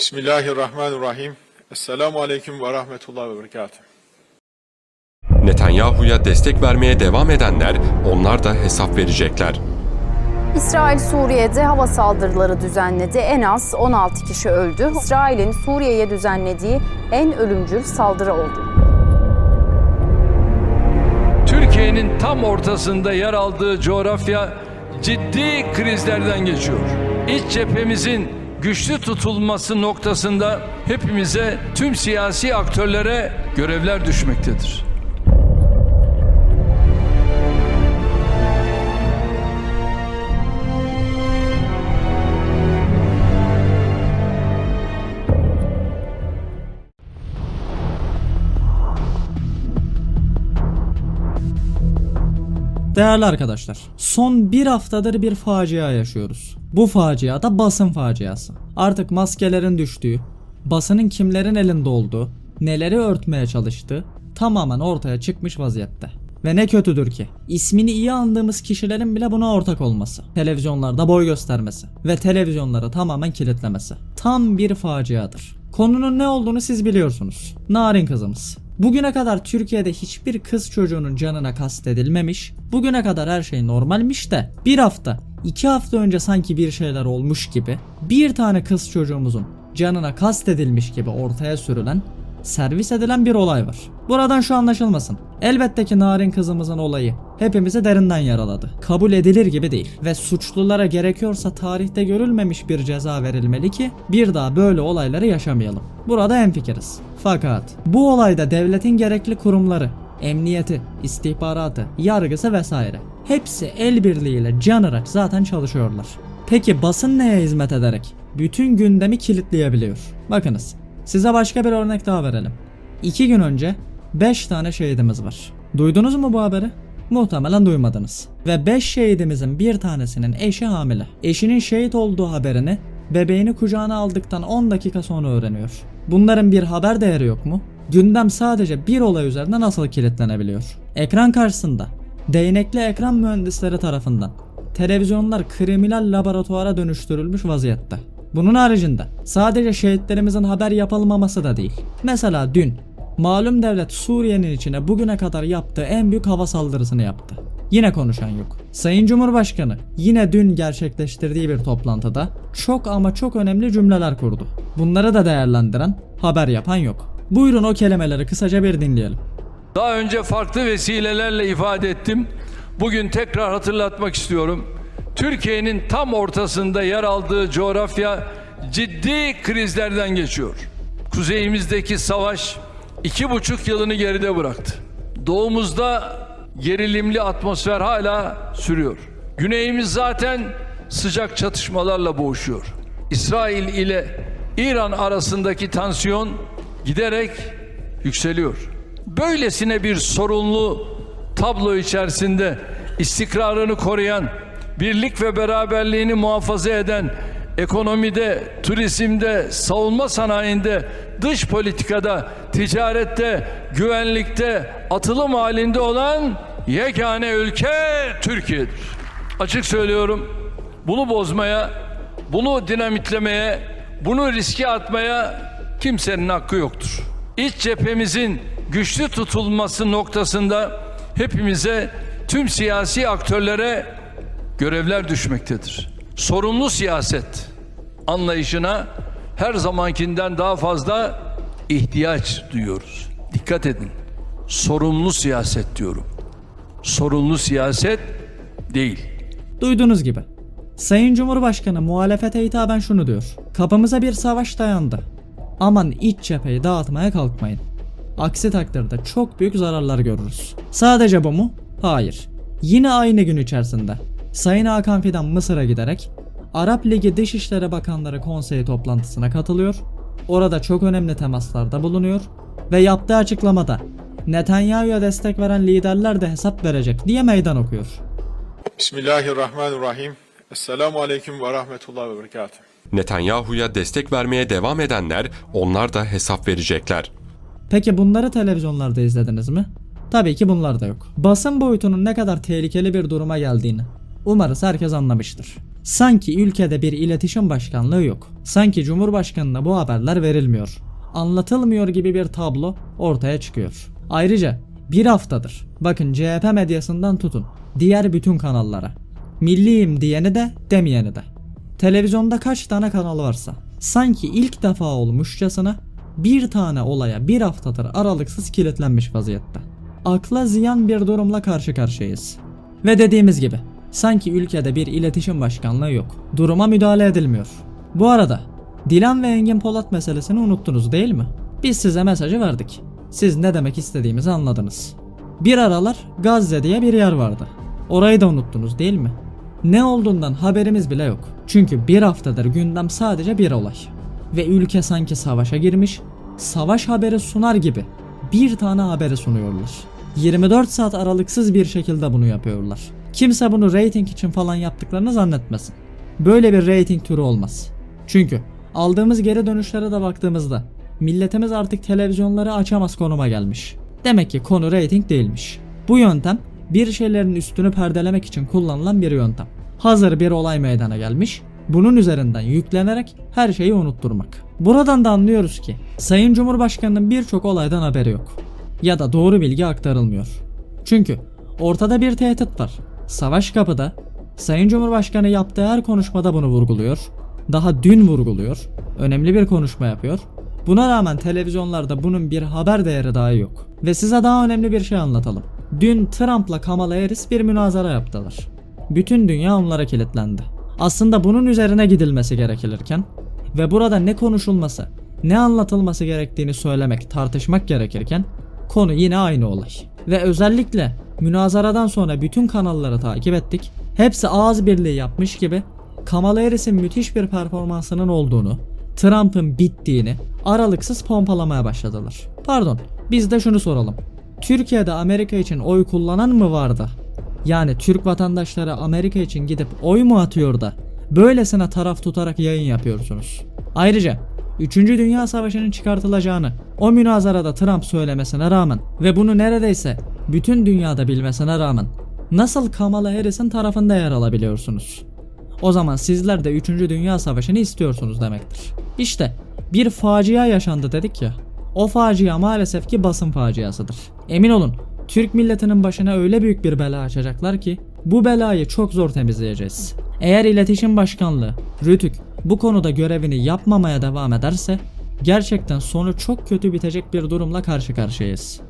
Bismillahirrahmanirrahim. Esselamu Aleyküm ve Rahmetullahi ve Berekatuhu. Netanyahu'ya destek vermeye devam edenler onlar da hesap verecekler. İsrail Suriye'de hava saldırıları düzenledi. En az 16 kişi öldü. İsrail'in Suriye'ye düzenlediği en ölümcül saldırı oldu. Türkiye'nin tam ortasında yer aldığı coğrafya ciddi krizlerden geçiyor. İç cephemizin güçlü tutulması noktasında hepimize, tüm siyasi aktörlere görevler düşmektedir. Değerli arkadaşlar, son bir haftadır bir facia yaşıyoruz. Bu facia da basın faciası. Artık maskelerin düştüğü, basının kimlerin elinde olduğu, neleri örtmeye çalıştığı tamamen ortaya çıkmış vaziyette. Ve ne kötüdür ki ismini iyi andığımız kişilerin bile buna ortak olması. Televizyonlarda boy göstermesi ve televizyonları tamamen kilitlemesi. Tam bir faciadır. Konunun ne olduğunu siz biliyorsunuz. Narin kızımız. Bugüne kadar Türkiye'de hiçbir kız çocuğunun canına kastedilmemiş. Bugüne kadar her şey normalmiş de bir hafta, iki hafta önce sanki bir şeyler olmuş gibi bir tane kız çocuğumuzun canına kastedilmiş gibi ortaya sürülen servis edilen bir olay var. Buradan şu anlaşılmasın. Elbette ki Narin kızımızın olayı hepimizi derinden yaraladı. Kabul edilir gibi değil ve suçlulara gerekiyorsa tarihte görülmemiş bir ceza verilmeli ki bir daha böyle olayları yaşamayalım. Burada hemfikiriz. Fakat bu olayda devletin gerekli kurumları, emniyeti, istihbaratı, yargısı vesaire hepsi el birliğiyle canıraç zaten çalışıyorlar. Peki basın neye hizmet ederek bütün gündemi kilitleyebiliyor? Bakınız Size başka bir örnek daha verelim. 2 gün önce 5 tane şehidimiz var. Duydunuz mu bu haberi? Muhtemelen duymadınız. Ve 5 şehidimizin bir tanesinin eşi hamile. Eşinin şehit olduğu haberini bebeğini kucağına aldıktan 10 dakika sonra öğreniyor. Bunların bir haber değeri yok mu? Gündem sadece bir olay üzerinde nasıl kilitlenebiliyor? Ekran karşısında değnekli ekran mühendisleri tarafından televizyonlar kriminal laboratuvara dönüştürülmüş vaziyette. Bunun haricinde sadece şehitlerimizin haber yapılmaması da değil. Mesela dün malum devlet Suriye'nin içine bugüne kadar yaptığı en büyük hava saldırısını yaptı. Yine konuşan yok. Sayın Cumhurbaşkanı yine dün gerçekleştirdiği bir toplantıda çok ama çok önemli cümleler kurdu. Bunları da değerlendiren, haber yapan yok. Buyurun o kelimeleri kısaca bir dinleyelim. Daha önce farklı vesilelerle ifade ettim. Bugün tekrar hatırlatmak istiyorum. Türkiye'nin tam ortasında yer aldığı coğrafya ciddi krizlerden geçiyor. Kuzeyimizdeki savaş iki buçuk yılını geride bıraktı. Doğumuzda gerilimli atmosfer hala sürüyor. Güneyimiz zaten sıcak çatışmalarla boğuşuyor. İsrail ile İran arasındaki tansiyon giderek yükseliyor. Böylesine bir sorunlu tablo içerisinde istikrarını koruyan birlik ve beraberliğini muhafaza eden ekonomide, turizmde, savunma sanayinde, dış politikada, ticarette, güvenlikte atılım halinde olan yegane ülke Türkiye'dir. Açık söylüyorum. Bunu bozmaya, bunu dinamitlemeye, bunu riske atmaya kimsenin hakkı yoktur. İç cephemizin güçlü tutulması noktasında hepimize, tüm siyasi aktörlere görevler düşmektedir. Sorumlu siyaset anlayışına her zamankinden daha fazla ihtiyaç duyuyoruz. Dikkat edin. Sorumlu siyaset diyorum. Sorumlu siyaset değil. Duyduğunuz gibi. Sayın Cumhurbaşkanı muhalefete hitaben şunu diyor. Kapımıza bir savaş dayandı. Aman iç cepheyi dağıtmaya kalkmayın. Aksi takdirde çok büyük zararlar görürüz. Sadece bu mu? Hayır. Yine aynı gün içerisinde Sayın Hakan Fidan Mısır'a giderek Arap Ligi Dışişleri Bakanları Konseyi toplantısına katılıyor. Orada çok önemli temaslarda bulunuyor ve yaptığı açıklamada Netanyahu'ya destek veren liderler de hesap verecek diye meydan okuyor. Bismillahirrahmanirrahim. Esselamu Aleyküm ve Rahmetullahi ve Berekatuhu. Netanyahu'ya destek vermeye devam edenler onlar da hesap verecekler. Peki bunları televizyonlarda izlediniz mi? Tabii ki bunlar da yok. Basın boyutunun ne kadar tehlikeli bir duruma geldiğini umarız herkes anlamıştır. Sanki ülkede bir iletişim başkanlığı yok. Sanki Cumhurbaşkanına bu haberler verilmiyor. Anlatılmıyor gibi bir tablo ortaya çıkıyor. Ayrıca bir haftadır bakın CHP medyasından tutun diğer bütün kanallara. Milliyim diyeni de demeyeni de. Televizyonda kaç tane kanal varsa sanki ilk defa olmuşçasına bir tane olaya bir haftadır aralıksız kilitlenmiş vaziyette. Akla ziyan bir durumla karşı karşıyayız. Ve dediğimiz gibi sanki ülkede bir iletişim başkanlığı yok. Duruma müdahale edilmiyor. Bu arada Dilan ve Engin Polat meselesini unuttunuz değil mi? Biz size mesajı verdik. Siz ne demek istediğimizi anladınız. Bir aralar Gazze diye bir yer vardı. Orayı da unuttunuz değil mi? Ne olduğundan haberimiz bile yok. Çünkü bir haftadır gündem sadece bir olay. Ve ülke sanki savaşa girmiş, savaş haberi sunar gibi bir tane haberi sunuyorlar. 24 saat aralıksız bir şekilde bunu yapıyorlar. Kimse bunu rating için falan yaptıklarını zannetmesin. Böyle bir rating türü olmaz. Çünkü aldığımız geri dönüşlere de baktığımızda milletimiz artık televizyonları açamaz konuma gelmiş. Demek ki konu rating değilmiş. Bu yöntem bir şeylerin üstünü perdelemek için kullanılan bir yöntem. Hazır bir olay meydana gelmiş, bunun üzerinden yüklenerek her şeyi unutturmak. Buradan da anlıyoruz ki Sayın Cumhurbaşkanı'nın birçok olaydan haberi yok. Ya da doğru bilgi aktarılmıyor. Çünkü ortada bir tehdit var. Savaş kapıda. Sayın Cumhurbaşkanı yaptığı her konuşmada bunu vurguluyor. Daha dün vurguluyor. Önemli bir konuşma yapıyor. Buna rağmen televizyonlarda bunun bir haber değeri dahi yok. Ve size daha önemli bir şey anlatalım. Dün Trump'la Kamala Harris bir münazara yaptılar. Bütün dünya onlara kilitlendi. Aslında bunun üzerine gidilmesi gerekirken ve burada ne konuşulması, ne anlatılması gerektiğini söylemek, tartışmak gerekirken konu yine aynı olay. Ve özellikle münazaradan sonra bütün kanalları takip ettik. Hepsi ağız birliği yapmış gibi Kamala Harris'in müthiş bir performansının olduğunu, Trump'ın bittiğini aralıksız pompalamaya başladılar. Pardon, biz de şunu soralım. Türkiye'de Amerika için oy kullanan mı vardı? Yani Türk vatandaşları Amerika için gidip oy mu atıyor da böylesine taraf tutarak yayın yapıyorsunuz? Ayrıca 3. Dünya Savaşı'nın çıkartılacağını o münazarada Trump söylemesine rağmen ve bunu neredeyse bütün dünyada bilmesine rağmen nasıl Kamala Harris'in tarafında yer alabiliyorsunuz? O zaman sizler de 3. Dünya Savaşı'nı istiyorsunuz demektir. İşte bir facia yaşandı dedik ya. O facia maalesef ki basın faciasıdır. Emin olun Türk milletinin başına öyle büyük bir bela açacaklar ki bu belayı çok zor temizleyeceğiz. Eğer iletişim başkanlığı, Rütük bu konuda görevini yapmamaya devam ederse gerçekten sonu çok kötü bitecek bir durumla karşı karşıyayız.